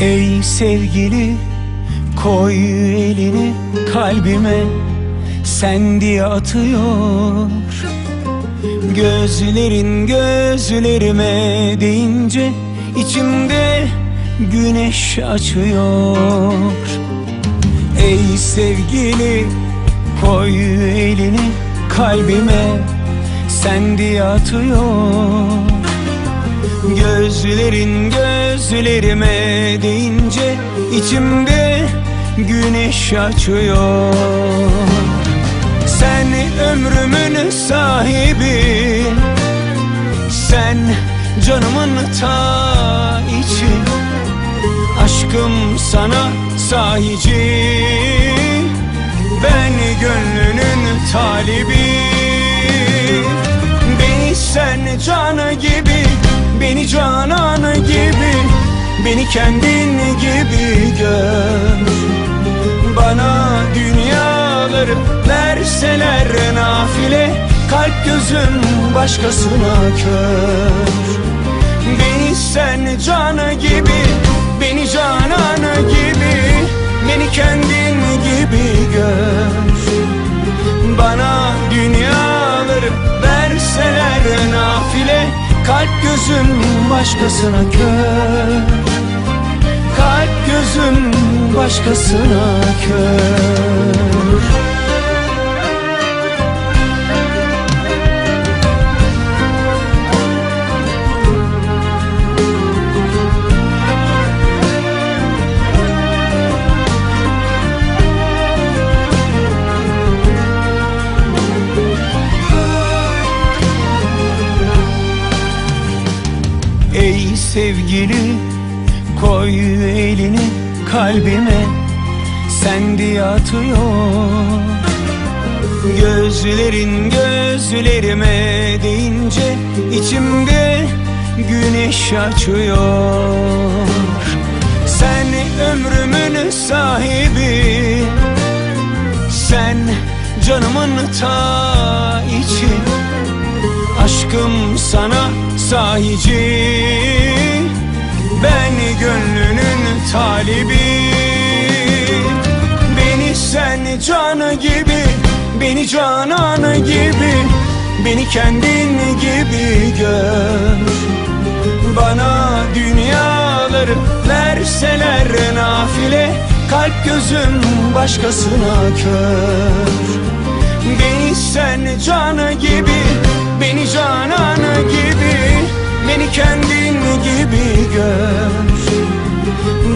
Ey sevgili koy elini kalbime sen diye atıyor. Gözlerin gözlerime deyince içimde güneş açıyor. Ey sevgili koy elini kalbime sen diye atıyor Gözlerin gözlerime deyince içimde güneş açıyor. Sen ömrümün sahibi Sen canımın ta içi. Aşkım sana sahici Ben gönlünün talibi. Beni sen canı gibi Beni cananı gibi Beni kendin gibi gör. Bana dünyaları verseler nafile Kalp gözüm başkasına kör. Beni sen canı gibi Kalp gözüm başkasına kör. Kalp gözüm başkasına kör sevgili koy elini kalbime sen diye atıyor. Gözlerin gözlerime deyince içimde güneş açıyor. Sen ömrümün sahibi Sen canımın ta içi. Aşkım sana sahici Ben gönlünün talibi. Beni sen canı gibi Beni cananı gibi Beni kendin gibi gör. Bana dünyaları verseler nafile Kalp gözüm başkasına kör. Beni sen canı gibi Beni cananı gibi gör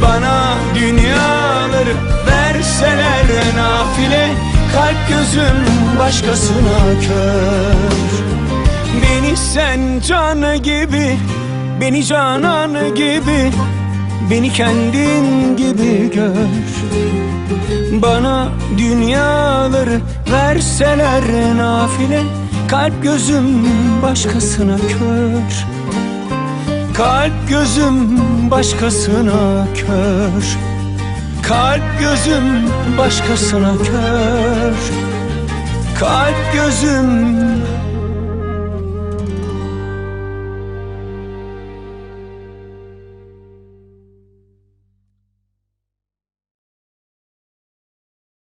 Bana dünyaları verseler nafile Kalp gözüm başkasına kör. Beni sen canı gibi Beni cananı gibi Beni kendin gibi gör. Bana dünyaları verseler nafile Kalp gözüm başkasına kör Kalp gözüm başkasına kör. Kalp gözüm başkasına kör. Kalp gözüm